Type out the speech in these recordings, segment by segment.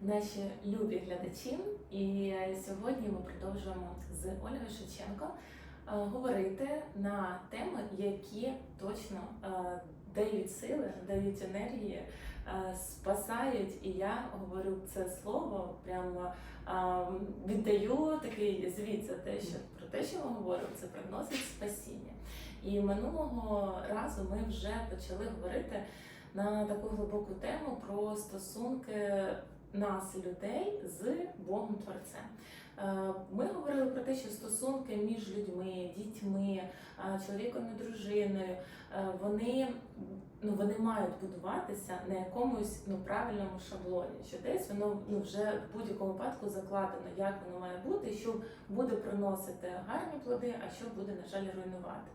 наші любі глядачі. І сьогодні ми продовжуємо з Ольгою Шевченко е, говорити на теми, які точно е, дають сили, дають енергії, е, спасають. І я говорю це слово, прямо віддаю такий звіт за те, що про те, що ми говоримо, це приносить спасіння. І минулого разу ми вже почали говорити на таку глибоку тему про стосунки нас, людей, з Богом Творцем. Е, Ми говорили про те, що стосунки між людьми, дітьми, е, чоловіком і дружиною, е, вони, ну, вони мають будуватися на якомусь ну, правильному шаблоні, що десь воно ну, вже в будь-якому випадку закладено, як воно має бути, що буде приносити гарні плоди, а що буде, на жаль, руйнувати.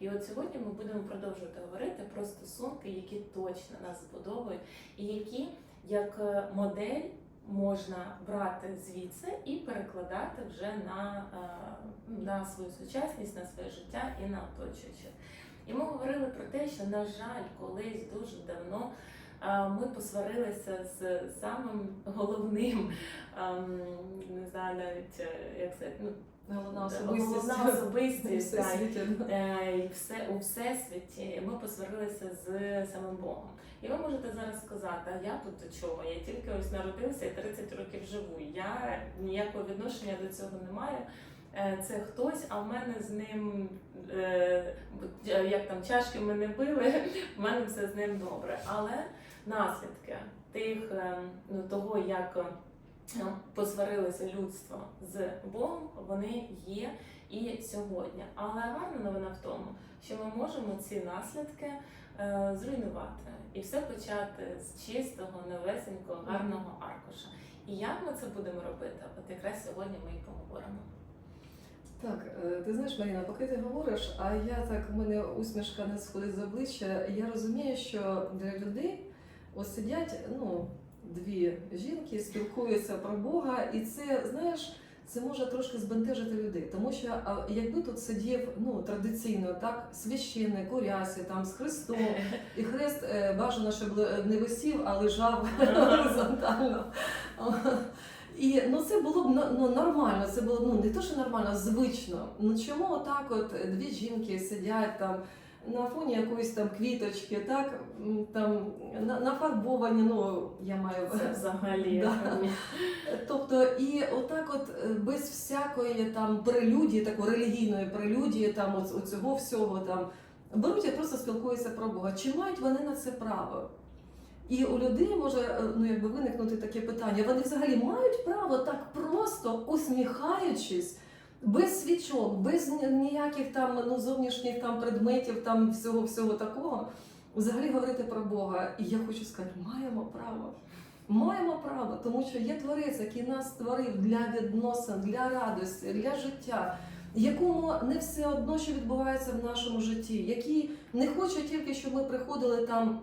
І от сьогодні ми будемо продовжувати говорити про стосунки, які точно нас збудовують, і які як е, модель можна брати звідси і перекладати вже на, е, на свою сучасність, на своє життя і на оточуючих. І ми говорили про те, що, на жаль, колись дуже давно е, ми посварилися з самим головним, ем, не знаю навіть як це, ну, Головна особистість. головна особистість, так. Е, і все у всесвіті ми посварилися з самим Богом. І ви можете зараз сказати, а я тут до чого? Я тільки ось народився і 30 років живу. Я ніякого відношення до цього не маю. Е, Це хтось, а в мене з ним е, як там чашки ми не били, в мене все з ним добре. Але наслідки тих е, ну, того, як посварилося людство з Богом, вони є і сьогодні. Але гарна новина в тому, що ми можемо ці наслідки е, зруйнувати і все почати з чистого, новесенького, гарного аркуша. І як ми це будемо робити? От якраз сьогодні ми і поговоримо. Так, е, ти знаєш, Маріна, поки ти говориш, а я так, у мене усмішка не сходить з обличчя. Я розумію, що для людей ось сидять ну, дві жінки, спілкуються про Бога, і це, знаєш, це може трошки збентежити людей. Тому що а, якби тут сидів ну, традиційно, так, священник, у рясі, там з Христом, і хрест е, бажано, щоб е, не висів, а лежав горизонтально. І ну це було б ну, ну, нормально, це було ну не то, що нормально, звично. Ну чому отак от дві жінки сидять там на фоні якоїсь там квіточки, так там на- нафарбовані, ну я маю Це взагалі. Да. Тобто, і отак, от е, без всякої там прелюдії, такої релігійної прелюдії, там от, от цього всього там беруть і просто спілкуються про Бога. Чи мають вони на це право? І у людей може е, ну, якби виникнути таке питання: вони взагалі мають право так просто усміхаючись, без свічок, без ніяких там ну, зовнішніх там предметів, там всього всього такого, взагалі говорити про Бога. І я хочу сказати, маємо право. Маємо право, тому що є творець, який нас створив для відносин, для радості, для життя, якому не все одно, що відбувається в нашому житті, який не хоче тільки, щоб ми приходили там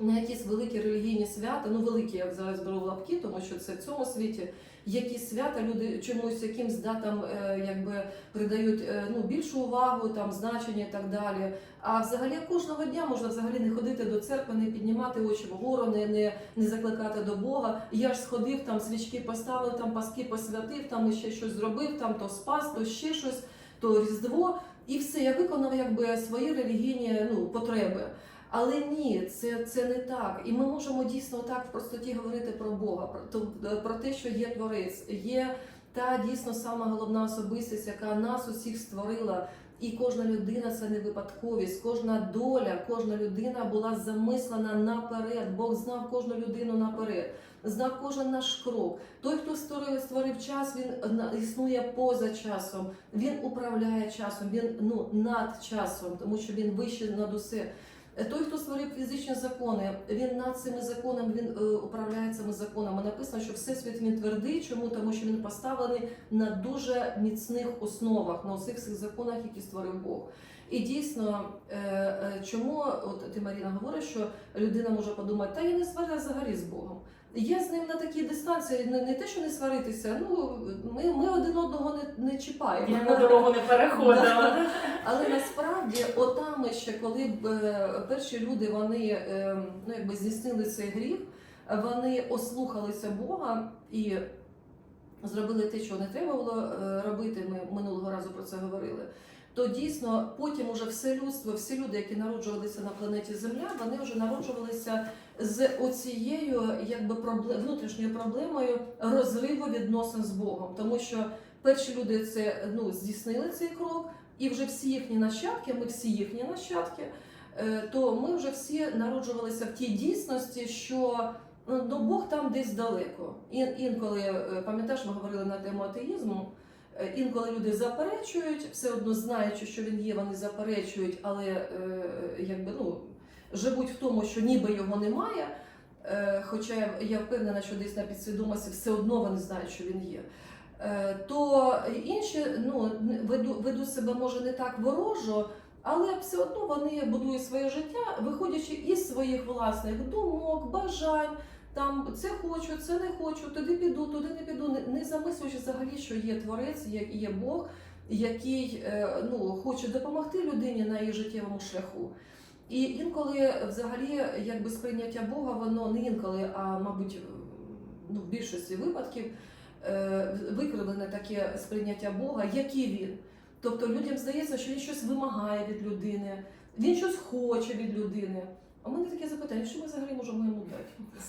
на якісь великі релігійні свята, ну великі я зараз беру в лапки, тому що це в цьому світі. Які свята люди чомусь якимсь датам е, якби придають е, ну більшу увагу, там значення і так далі. А взагалі кожного дня можна взагалі не ходити до церкви, не піднімати очі вгору, не, не, не закликати до Бога. Я ж сходив, там свічки поставив, там паски посвятив, там ще щось зробив, там то спас, то ще щось, то різдво, і все. Я виконав якби свої релігійні ну, потреби. Але ні, це, це не так. І ми можемо дійсно так в простоті говорити про Бога, про, про те, що є творець, є та дійсно сама головна особистість, яка нас усіх створила. І кожна людина це не випадковість, кожна доля, кожна людина була замислена наперед. Бог знав кожну людину наперед, знав кожен наш крок. Той, хто створив, створив час, він існує поза часом, він управляє часом, він ну над часом, тому що він вищий над усе. Е, Той, хто створив фізичні закони, він над цими законами, він е, управляє цими законами. Написано, що всесвіт він твердий. Чому? Тому що він поставлений на дуже міцних основах, на усіх цих законах, які створив Бог. І дійсно, е, е, чому от ти Маріна говориш, що людина може подумати, та я не сварю взагалі з Богом. Я з ним на такій дистанції, не, не те, що не сваритися. Ну ми, ми один одного не, не чіпаємо. Я на дорогу не переходила. Але насправді, отам ще коли б е, перші люди вони е, ну якби здійснили цей гріх, вони ослухалися Бога і зробили те, що не треба було е, робити. Ми минулого разу про це говорили. То дійсно потім уже все людство, всі люди, які народжувалися на планеті Земля, вони вже народжувалися з оцією якби проблем, внутрішньою проблемою розриву відносин з Богом, тому що перші люди це ну здійснили цей крок, і вже всі їхні нащадки, ми всі їхні нащадки, е, то ми вже всі народжувалися в тій дійсності, що ну Бог там десь далеко. І інколи е, пам'ятаєш, ми говорили на тему атеїзму. Е, Інколи люди заперечують, все одно знаючи, що він є, вони заперечують, але якби ну живуть в тому, що ніби його немає. Е, хоча я, впевнена, що десь на підсвідомості все одно вони знають, що він є. Е, то інші ну, ведуть себе може не так ворожо, але все одно вони будують своє життя, виходячи із своїх власних думок, бажань. Там це хочу, це не хочу, туди піду, туди не піду, не, замислюючи взагалі, що є творець, є Бог, який е, ну, хоче допомогти людині на її життєвому шляху. І інколи взагалі якби сприйняття Бога, воно не інколи, а мабуть, ну, в більшості випадків е, викривлене таке сприйняття Бога, який він. Тобто людям здається, що він щось вимагає від людини, він щось хоче від людини. А в мене таке запитання, що ми взагалі можемо йому дати?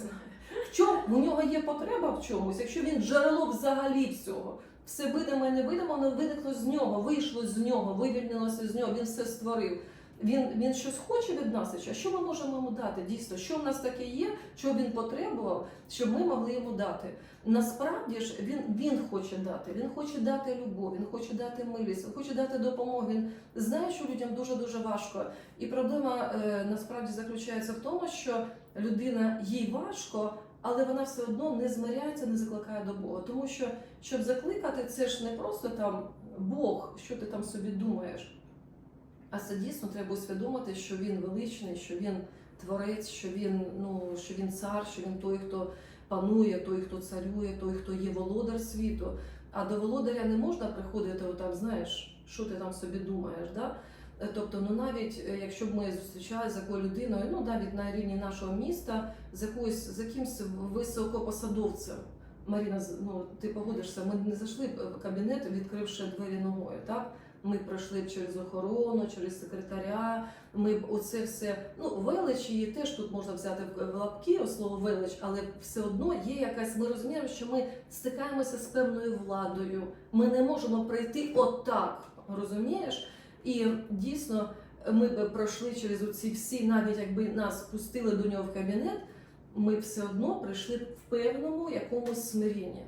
В чому у нього є потреба в чомусь, якщо він джерело взагалі всього, все видимо і невидимо, воно виникло з нього, вийшло з нього, вивільнилося з нього, він все створив. Він, він щось хоче від нас, а що ми можемо йому дати? Дійсно, що в нас таке є, що він потребував, щоб ми могли йому дати. Насправді ж він, він хоче дати, він хоче дати любов, він хоче дати милість, він хоче дати допомогу. Він знає, що людям дуже дуже важко. І проблема е, насправді заключається в тому, що людина їй важко, але вона все одно не змиряється, не закликає до Бога. Тому що щоб закликати, це ж не просто там Бог, що ти там собі думаєш. А це дійсно треба усвідомити, що він величний, що він творець, що він, ну, що він цар, що він той, хто панує, той, хто царює, той, хто є володар світу. А до володаря не можна приходити, отак, знаєш, що ти там собі думаєш. Да? Е, Тобто, ну навіть е, якщо б ми зустрічалися з якою людиною, ну навіть на рівні нашого міста, з якоюсь з якимсь високопосадовцем. Маріна, ну ти погодишся, ми не зайшли в кабінет, відкривши двері ногою, так? Ми пройшли через охорону, через секретаря. Ми б оце все. Ну, велич її теж тут можна взяти в лапки, слово велич, але все одно є якась. Ми розуміємо, що ми стикаємося з певною владою. Ми не можемо пройти отак, розумієш? І дійсно ми б пройшли через оці всі, навіть якби нас пустили до нього в кабінет, ми все одно прийшли в певному якомусь смирінні.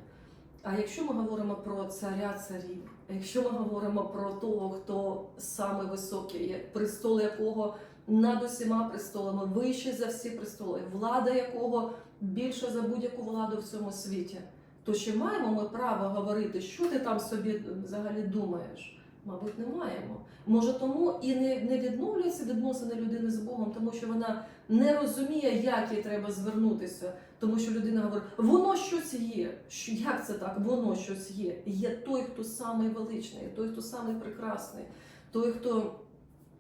А якщо ми говоримо про царя царів, якщо ми говоримо про того, хто саме високий, престол якого над усіма престолами, вище за всі престоли, влада якого більша за будь-яку владу в цьому світі, то чи маємо ми право говорити, що ти там собі взагалі думаєш? Мабуть, не маємо. Може, тому і не, не відновлюються відносини людини з Богом, тому що вона не розуміє, як їй треба звернутися. Тому що людина говорить, воно щось є. Що, як це так? Воно щось є. Є той, хто самий величний, той, хто самий прекрасний, той, хто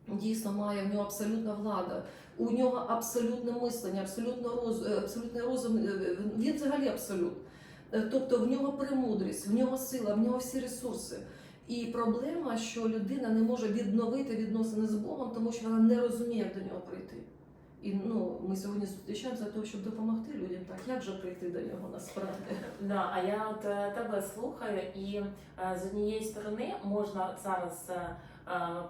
дійсно має в нього абсолютна влада, у нього абсолютне мислення, абсолютно роз, е, абсолютний розум, е, він взагалі абсолют. Е, Тобто в нього премудрість, в нього сила, в нього всі ресурси. І проблема, що людина не може відновити відносини з Богом, тому що вона не розуміє, як до нього прийти. І ну, ми сьогодні зустрічаємося для того, щоб допомогти людям. Так як же прийти до нього насправді? Да, а я от тебе слухаю, і е, з однієї сторони можна зараз е,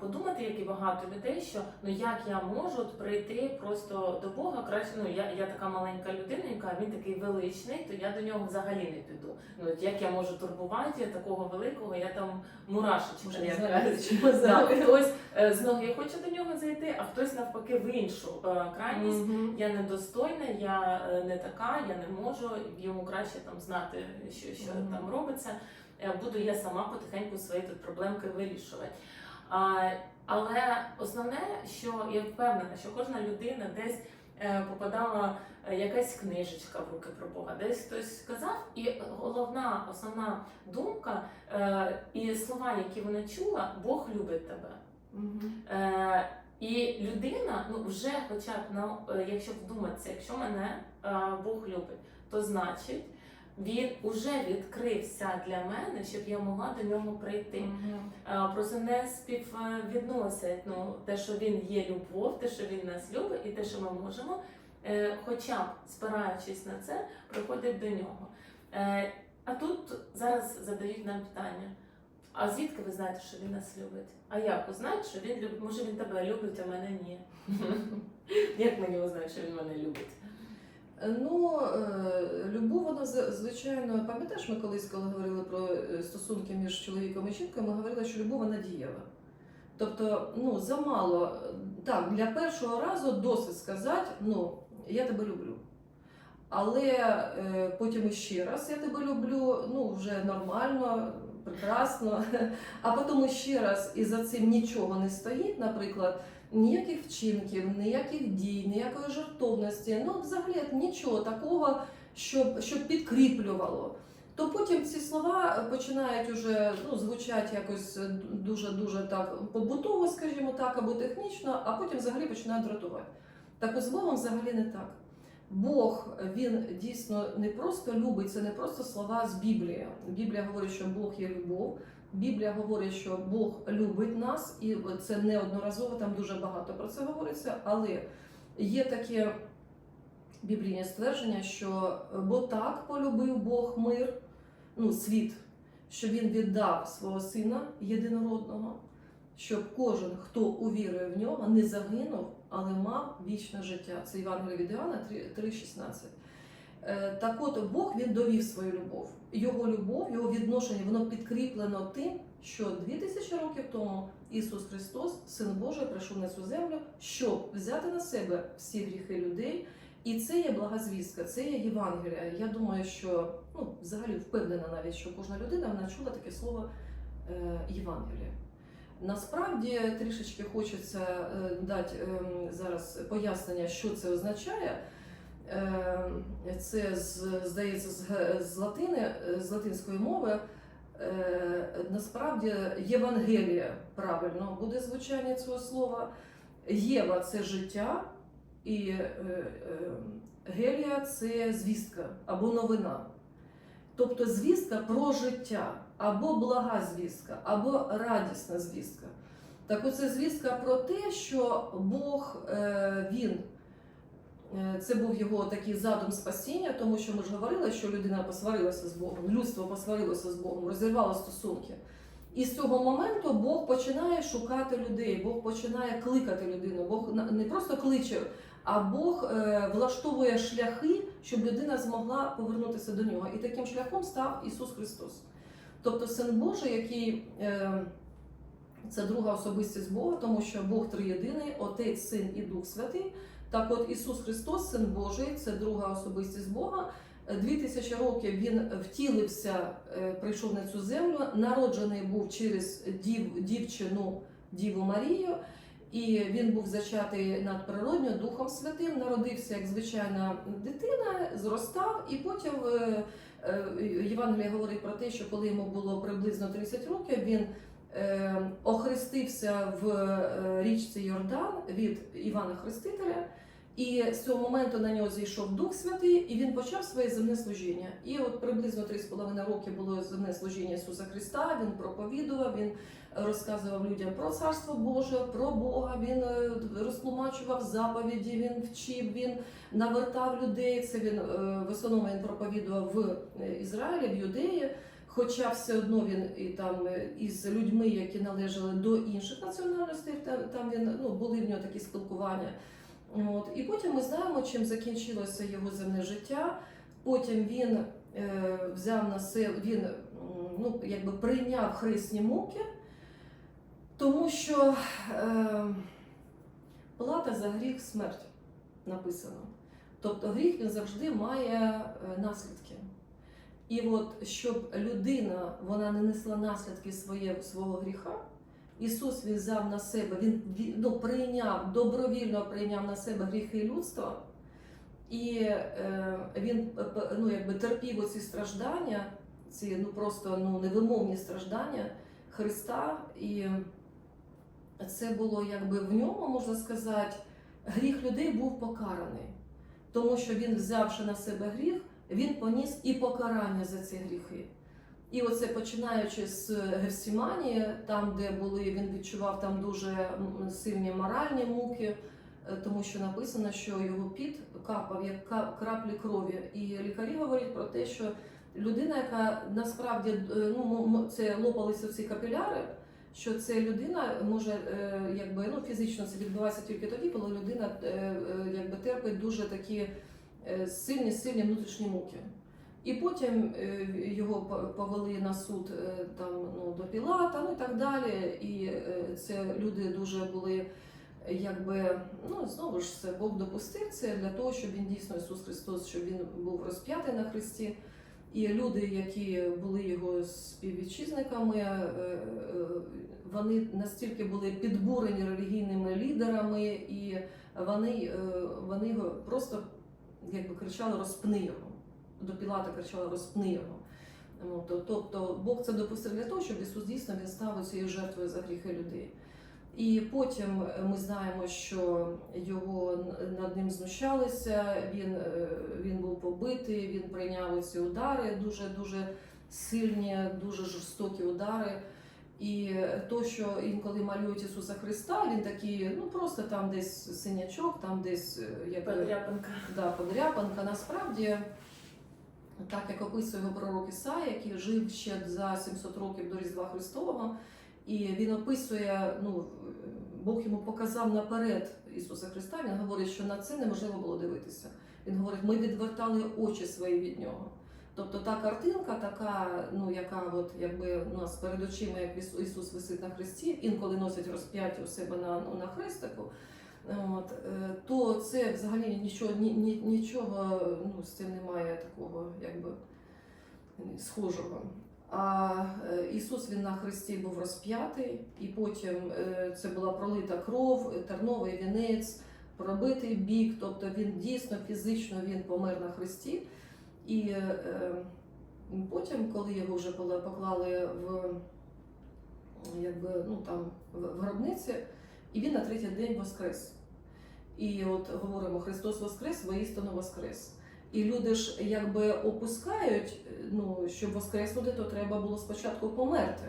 подумати, як і багато людей, що ну як я можу прийти просто до Бога, краще ну я, я така маленька людиненька, а він такий величний, то я до нього взагалі не піду. Ну от як я можу турбувати такого великого, я там мурашечка. Да, хтось е, з ноги хоче до нього зайти, а хтось навпаки в іншу е, крайність. Мгм. Я недостойна, я е, не така, я не можу. Йому краще там знати, що, що Мгм. там робиться. Е, Буду я сама потихеньку свої тут проблемки вирішувати. А, але основне, що я впевнена, що кожна людина десь е, попадала е, якась книжечка в руки про Бога, десь хтось сказав, і головна основна думка е, і слова, які вона чула, Бог любить тебе. Е, і людина, ну вже хоча б на е, якщо вдуматися, якщо мене Бог любить, то значить він уже відкрився для мене, щоб я могла до нього прийти. Е, Просто не співвідносять ну, те, що він є любов, те, що він нас любить, і те, що ми можемо, е, хоча б спираючись на це, приходять до нього. Е, А тут зараз задають нам питання: а звідки ви знаєте, що він нас любить? А як узнати, що він любить? Може він тебе любить, а мене ні. Як мені узнати, що він мене любить? Ну, е, любов, вона з- звичайно, пам'ятаєш, ми колись, коли говорили про е, стосунки між чоловіком і жінкою, ми говорили, що любов вона дієва. Тобто, ну, замало, е, так, для першого разу досить сказати, ну, я тебе люблю. Але е, потім іще раз я тебе люблю, ну, вже нормально, прекрасно. А потім іще раз і за цим нічого не стоїть, наприклад, ніяких вчинків, ніяких дій, ніякої жартовності, ну взагалі нічого такого, щоб, щоб підкріплювало. То потім ці слова починають уже ну, звучати якось дуже-дуже так побутово, скажімо так, або технічно, а потім взагалі починають дратувати. Так з Богом взагалі не так. Бог він дійсно не просто любить, це не просто слова з Біблії. Біблія говорить, що Бог є любов. Біблія говорить, що Бог любить нас, і це неодноразово, там дуже багато про це говориться, але є таке біблійне ствердження, що бо так полюбив Бог мир, ну, світ, що він віддав свого сина єдинородного, щоб кожен, хто увірує в нього, не загинув, але мав вічне життя. Це Євангеліє від Іоанна 3,16. Е, Так от Бог він довів свою любов. Його любов, його відношення, воно підкріплено тим, що 2000 років тому Ісус Христос, Син Божий, прийшов на цю землю, щоб взяти на себе всі гріхи людей. І це є благозвістка, це є Євангелія. Я думаю, що ну, взагалі впевнена навіть, що кожна людина вона чула таке слово е, Євангелія. Насправді трішечки хочеться е, дати е, зараз пояснення, що це означає. Е, Це здається з, латини, з латинської мови. Насправді Євангелія правильно буде звучання цього слова. Єва це життя, і е, е, Гелія це звістка або новина. Тобто звістка про життя, або блага звістка, або радісна звістка. Так оце звістка про те, що Бог е, він. Е, Це був його такий задум спасіння, тому що ми ж говорили, що людина посварилася з Богом, людство посварилося з Богом, розірвало стосунки. І з цього моменту Бог починає шукати людей, Бог починає кликати людину. Бог не просто кличе, а Бог е, влаштовує шляхи, щоб людина змогла повернутися до нього. І таким шляхом став Ісус Христос. Тобто Син Божий, який е, це друга особистість Бога, тому що Бог триєдиний, Отець, Син і Дух Святий. Так от Ісус Христос, Син Божий, це друга особистість Бога. Дві тисячі років він втілився, е, прийшов на цю землю, народжений був через дів, дівчину Діву Марію, і він був зачатий надприродньо Духом Святим, народився як звичайна дитина, зростав, і потім е, е, Євангелія говорить про те, що коли йому було приблизно 30 років, він е, охрестився в річці Йордан від Івана Хрестителя. І з цього моменту на нього зійшов Дух Святий, і він почав своє земне служіння. І от приблизно 3,5 роки було земне служіння Ісуса Христа. Він проповідував, він розказував людям про Царство Боже, про Бога. Він е, розтлумачував заповіді, він вчив, він навертав людей. Це він е, в основному він проповідував в е, Ізраїлі, в Юдеї. Хоча все одно він і там із людьми, які належали до інших національностей, там він ну були в нього такі спілкування. От. І потім ми знаємо, чим закінчилося його земне життя. Потім він е, взяв на себе, він ну, якби прийняв хресні муки, тому що е, плата за гріх смерть написано. Тобто гріх він завжди має е, наслідки. І от щоб людина вона не несла наслідки своє, свого гріха, Ісус взяв на себе, він ну, прийняв, добровільно прийняв на себе гріхи людства, і е, він п- ну, якби терпів оці страждання, ці ну, просто ну, невимовні страждання Христа. І це було якби в ньому, можна сказати, гріх людей був покараний. тому що він, взявши на себе гріх, він поніс і покарання за ці гріхи. І оце починаючи з Гефсіманії, там, де були, він відчував там дуже сильні моральні муки, е, тому що написано, що його піт капав як краплі крові. І лікарі говорять про те, що людина, яка насправді е, ну, це лопалися ці капіляри, що це людина може е, якби ну фізично це відбувається тільки тоді, коли людина е, е, якби терпить дуже такі сильні, сильні внутрішні муки. І потім його повели на суд там ну до Пілата, ну і так далі. І це люди дуже були. Якби ну знову ж це Бог допустив це для того, щоб він дійсно Ісус Христос, щоб він був розп'ятий на Христі. І люди, які були його співвітчизниками, е, е, вони настільки були підбурені релігійними лідерами, і вони, е, вони просто якби кричали розпни його. До Пілата кричали розпни його. То- Тобто Бог це допустив для того, щоб Ісус дійсно він став цією жертвою за гріхи людей. І потім е, ми знаємо, що його над ним знущалися, він, е, він був побитий, він прийняв ці удари, дуже дуже сильні, дуже жорстокі удари. І то, що інколи малюють Ісуса Христа, він такий, ну просто там десь синячок, там десь е, як Подряпинка. да, подряпанка. Насправді, так як описує його пророк Ісая, який жив ще за 700 років до Різдва Христового, і він описує, ну Бог йому показав наперед Ісуса Христа. Він говорить, що на це неможливо було дивитися. Він говорить, ми відвертали очі свої від нього. Тобто та картинка, така, ну яка от якби у нас перед очима, як Ісу- Ісус висить на хресті, інколи носять розп'яття у себе на, ну, на хрестику. От, е, то це взагалі нічого, ні, ні, нічого ну, з цим немає такого, якби схожого. А е, Ісус він на хресті був розп'ятий, і потім е, це була пролита кров, терновий вінець, пробитий бік, тобто він дійсно фізично він помер на хресті. І е, потім, коли його вже поклали в, якби, ну, там, в гробниці, і він на третій день воскрес. І от говоримо, Христос Воскрес, воістину Воскрес. І люди ж якби опускають, ну, щоб воскреснути, то треба було спочатку померти.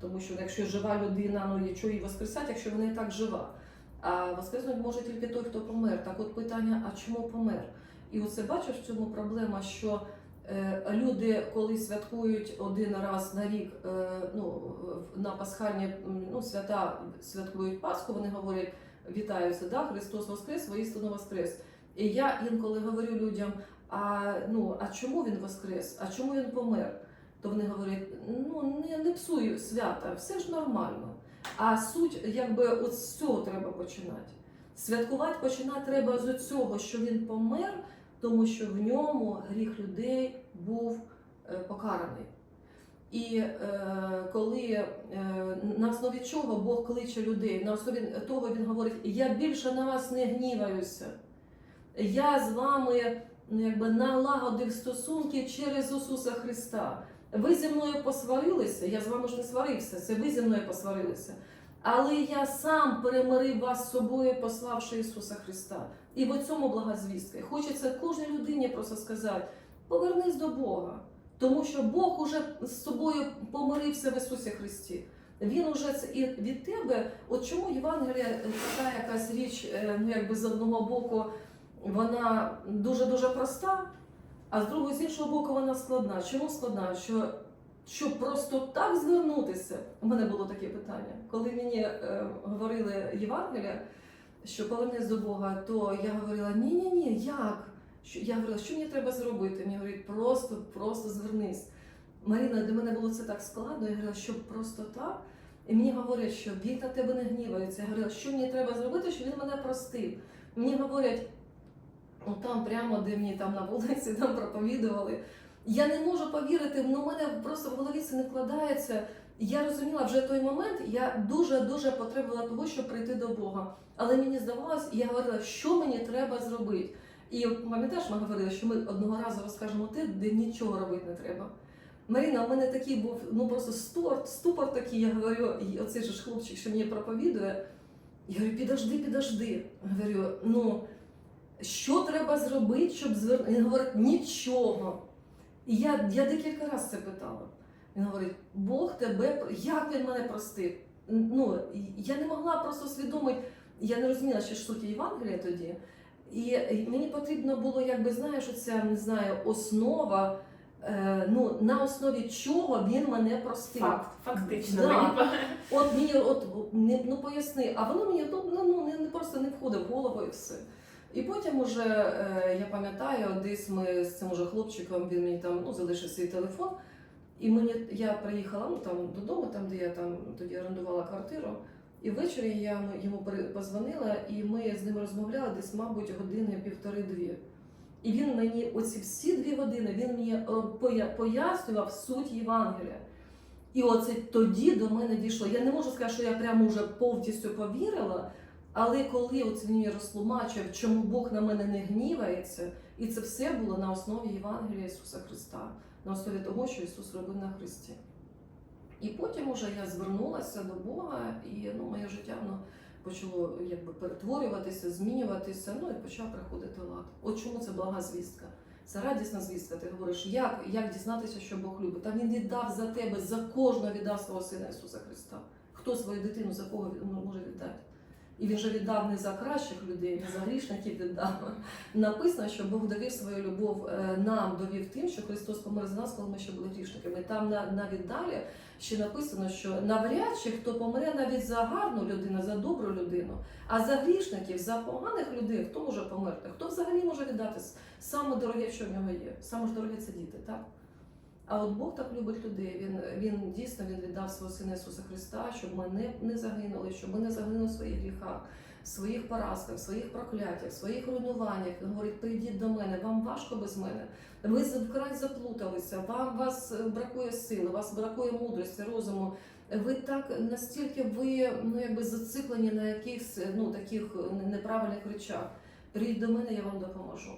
Тому що якщо жива людина, ну чого її воскресати, якщо вона і так жива. А воскреснути може тільки той, хто помер. Так от питання, а чому помер? І оце бачиш в цьому проблема, що е, люди, коли святкують один раз на рік е, ну, на пасхальні ну, свята святкують Пасху, вони говорять, вітаються, да, Христос Воскрес, воістину Воскрес. І я інколи говорю людям, а, ну, а чому він воскрес, а чому він помер? То вони говорять, ну не, не псуй свята, все ж нормально. А суть, якби от з цього треба починати. Святкувати починати треба з цього, що він помер, тому що в ньому гріх людей був е, покараний. І е, коли е, на основі чого Бог кличе людей, на основі того він говорить: Я більше на вас не гніваюся. Я з вами ну, якби налагодив стосунки через Ісуса Христа. Ви зі мною посварилися, я з вами ж не сварився, це ви зі мною посварилися. Але я сам перемирив вас з собою, пославши Ісуса Христа. І в цьому блага звістка. І Хочеться кожній людині просто сказати: повернись до Бога, тому що Бог уже з собою помирився в Ісусі Христі. Він уже це і від тебе. От чому Євангелія е, така якась річ, е, ну якби з одного боку, вона дуже дуже проста, а з другого з іншого боку, вона складна. Чому складна? Що щоб просто так звернутися, у мене було таке питання. Коли мені е, говорили Євангелія, що повернись до Бога, то я говорила: ні, ні, як? Що я говорила, що мені треба зробити? Мені говорять, просто, просто звернись. Маріна, для мене було це так складно. Я говорила, що просто так. І мені говорять, що він на тебе не гнівається. Я говорила, що мені треба зробити, щоб він мене простив. Мені говорять, ну там прямо, де мені там на вулиці там проповідували. Я не можу повірити, ну в мене просто в голові це не вкладається. Я розуміла вже той момент, я дуже-дуже потребувала того, щоб прийти до Бога. Але мені здавалось, я говорила, що мені треба зробити. І пам'ятаєш, ми говорили, що ми одного разу розкажемо те, де нічого робити не треба. Маріна, у мене такий був ну просто ступор, ступор такий, я говорю, і оцей же ж хлопчик, що мені проповідує, я говорю, підожди, підожди. Говорю, ну що треба зробити, щоб звернути. Він говорить, нічого. І я, я декілька разів це питала. Він говорить, Бог тебе, як він мене простив? Ну, я не могла просто усвідомити, я не розуміла, що ж суті Євангелія тоді. І мені потрібно було, якби знаєш, оця не знаю, основа, е, ну на основі чого він мене простив. Факт, фактично. Да. От мені от не ну поясни, а воно мені ну, ну, не, не просто не входить в голову і все. І потім уже е, я пам'ятаю, десь ми з цим уже хлопчиком він мені там ну, залишив свій телефон. І мені я приїхала ну, там, додому, там, де я там тоді орендувала квартиру. І ввечері я йому позвонила, і ми з ним розмовляли десь, мабуть, години півтори-дві. І він мені оці всі дві години він мені е, пояснював суть Євангелія. І оце тоді до мене дійшло. Я не можу сказати, що я прямо вже повністю повірила, але коли от він мені розтлумачив, чому Бог на мене не гнівається, і це все було на основі Євангелія Ісуса Христа, на основі того, що Ісус робив на Христі. І потім уже я звернулася до Бога, і ну, моє життя воно почало якби перетворюватися, змінюватися, ну і почав приходити лад. От чому це блага звістка? Це радісна звістка. Ти говориш, як, як дізнатися, що Бог любить? Та він віддав за тебе, за кожного віддав свого сина Ісуса Христа. Хто свою дитину за кого може віддати? І він же віддав не за кращих людей, не за грішників віддав. Написано, що Бог довів свою любов е, нам, довів тим, що Христос помер за нас, коли ми ще були грішниками. Там на- навіть далі ще написано, що навряд чи хто помре навіть за гарну людину, за добру людину, а за грішників, за поганих людей, хто може померти? Хто взагалі може віддати саме дороге, що в нього є? Саме ж дороге це діти, так? А от Бог так любить людей. Він, він дійсно він віддав свого сина Ісуса Христа, щоб ми не, не загинули, щоб ми не загинули в своїх гріхах, в своїх поразках, в своїх прокляттях, в своїх руйнуваннях. Він говорить: прийдіть до мене, вам важко без мене. Ви вкрай заплуталися, вам вас бракує сили, вас бракує мудрості, розуму. Ви так настільки ви ну якби зациклені на якихось ну таких неправильних речах. Прийдіть до мене, я вам допоможу.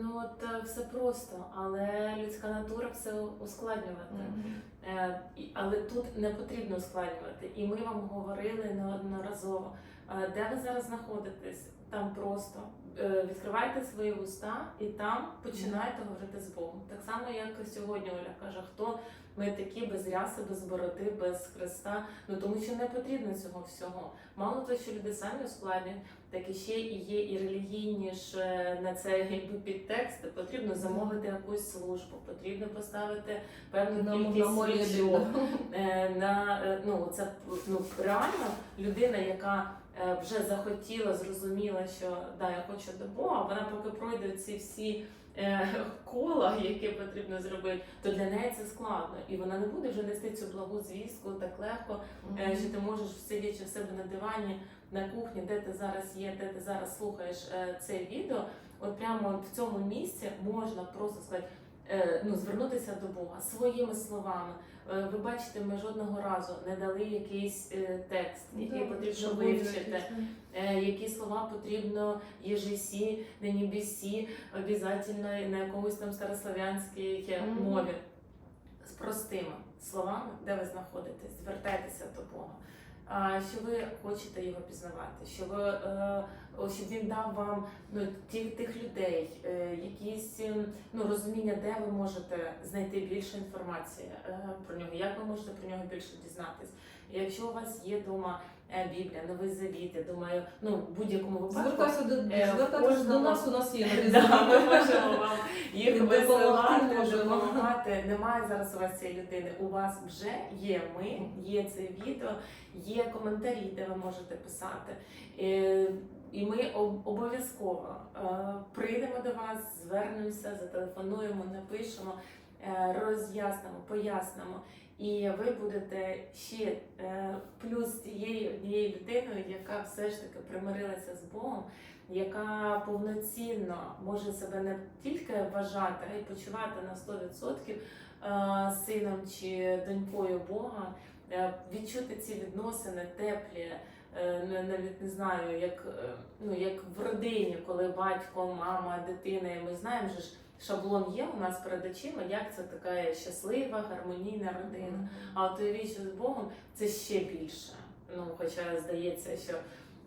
Ну от е, все просто, але людська натура все ускладнювати. Mm -hmm. Але тут не потрібно ускладнювати. І ми вам говорили неодноразово, е, де ви зараз знаходитесь, там просто відкривайте свої уста і там починайте говорити з Богом. Так само, як і сьогодні Оля каже, хто ми такі без ряси, без бороди, без хреста. Ну тому що не потрібно цього всього. Мало того, що люди самі ускладнюють, так і ще і є і релігійні ж е, на це якби підтексти. Потрібно замовити якусь службу, потрібно поставити певну На, кількість свічок. Е, на е, ну це ну реально людина, яка е, вже захотіла, зрозуміла, що да, я хочу до Бога, вона поки пройде ці всі е, кола, які потрібно зробити, то для неї це складно, і вона не буде вже нести цю благу звістку так легко, е, що ти можеш сидячи в себе на дивані на кухні, де ти зараз є, де ти зараз слухаєш е, це відео. От прямо от в цьому місці можна просто сказати. Е, Ну, звернутися до Бога своїми словами. Е, Ви бачите, ми жодного разу не дали якийсь е, текст, який потрібно вивчити, які слова потрібно єжесі, на небесі, обов'язково на якомусь там старослов'янській мові. З простими словами, де ви знаходитесь, звертайтеся до Бога. Що ви хочете його пізнавати, що ви е, щоб він дав вам ну ті, тих людей, е, якісь ем, ну розуміння, де ви можете знайти більше інформації е, про нього, як ви можете про нього більше дізнатись. Якщо у вас є вдома е, Біблія, Новий Завіт, я думаю, ну в будь-якому випадку. Звертайся до, Е, звертайтеся до нас, у нас є нові Да, ми можемо вам їх висилати, допомагати. Немає зараз у вас цієї людини. У вас вже є ми, є це відео, є коментарі, де ви можете писати. Е, І ми обов'язково е, прийдемо до вас, звернемося, зателефонуємо, напишемо, е, роз'яснимо, пояснимо. І ви будете ще е, плюс тією однією людиною, яка все ж таки примирилася з Богом, яка повноцінно може себе не тільки вважати, а й почувати на 100% е, сином чи донькою Бога, е, відчути ці відносини теплі. не- Навіть не знаю, як, ну, як в родині, коли батько, мама, дитина, і ми знаємо, же ж шаблон є у нас перед очима, як це така щаслива, гармонійна родина. А от що з Богом це ще більше. Ну, хоча здається, що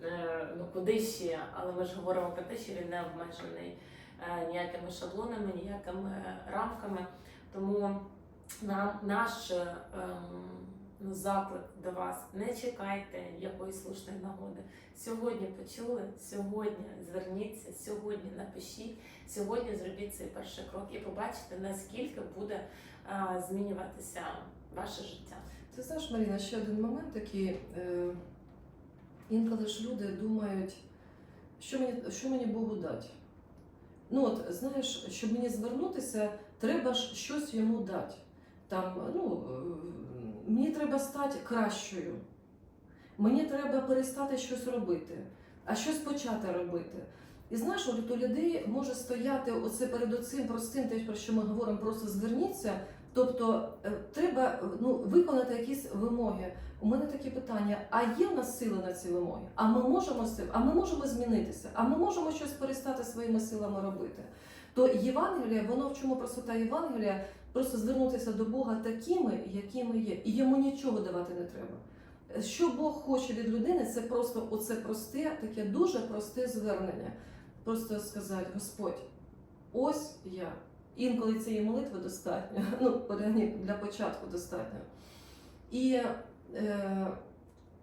е, ну куди ще, але ми ж говоримо про те, що він не обмежений е, ніякими шаблонами, ніякими рамками. Тому нам наш ем, ну, заклик до вас не чекайте якоїсь слушної нагоди. Сьогодні почули, сьогодні зверніться, сьогодні напишіть, сьогодні зробіть цей перший крок і побачите, наскільки буде е, змінюватися ваше життя. Ти знаєш, Маріна, ще один момент такий. Е, інколи ж люди думають, що мені, що мені Богу дати. Ну от, знаєш, щоб мені звернутися, треба ж щось йому дати. Там, ну, е, мені треба стати кращою. Мені треба перестати щось робити, а щось почати робити. І знаєш, от у людей може стояти оце перед оцим простим, те, про що ми говоримо, просто зверніться. Тобто е, треба ну, виконати якісь вимоги. У мене такі питання: а є в нас сили на ці вимоги? А ми можемо? А ми можемо змінитися? А ми можемо щось перестати своїми силами робити? То Євангелія, воно в чому простота Євангелія? Просто звернутися до Бога такими, якими є, і йому нічого давати не треба. Що Бог хоче від людини, це просто оце просте, таке дуже просте звернення. Просто сказати, Господь, ось я. Інколи цієї молитви достатньо, ну, для початку достатньо. І е,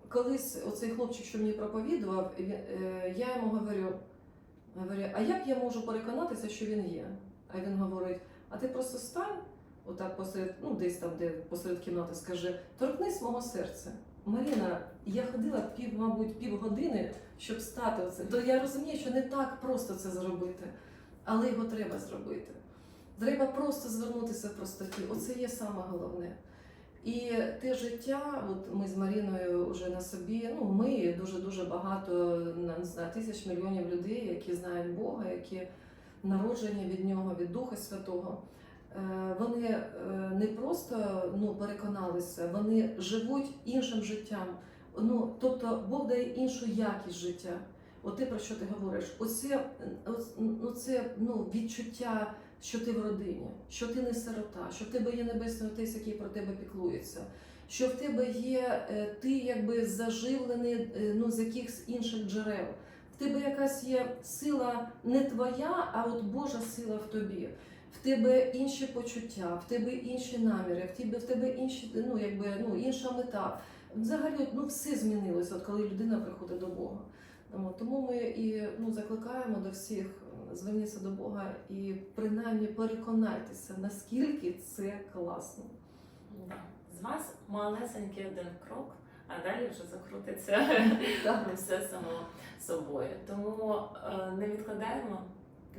колись оцей хлопчик, що мені проповідував, е, я йому говорю, говорю, а як я можу переконатися, що він є? А він говорить: а ти просто стань, отак посеред, ну десь там, де посеред кімнати, скажи, торкнись мого серця. Маріна, я ходила пів, мабуть, півгодини, щоб стати оце. То я розумію, що не так просто це зробити, але його треба зробити. Треба просто звернутися в простоті. Оце є саме головне. І те життя, от ми з Маріною вже на собі, ну ми дуже-дуже багато, не знаю, тисяч мільйонів людей, які знають Бога, які народжені від нього, від Духа Святого. Е, Вони е, не просто ну, переконалися, вони живуть іншим життям. Ну, тобто Бог дає іншу якість життя. От те, про що ти говориш, оце, оц- ну, відчуття, що ти в родині, що ти не сирота, що в тебе є небесний отець, який про тебе піклується, що в тебе є е, ти якби заживлений ну, з якихось інших джерел. В тебе якась є сила не твоя, а от Божа сила в тобі. В тебе інші почуття, в тебе інші наміри, в тебе, в тебе інші, ну, якби, ну, інша мета. Взагалі, ну, все змінилося, от коли людина приходить до Бога. Тому ми і ну, закликаємо до всіх зверніться до Бога і принаймні переконайтеся, наскільки це класно. З вас малесенький один крок, а далі вже закрутиться все само собою. Тому е, не відкладаємо,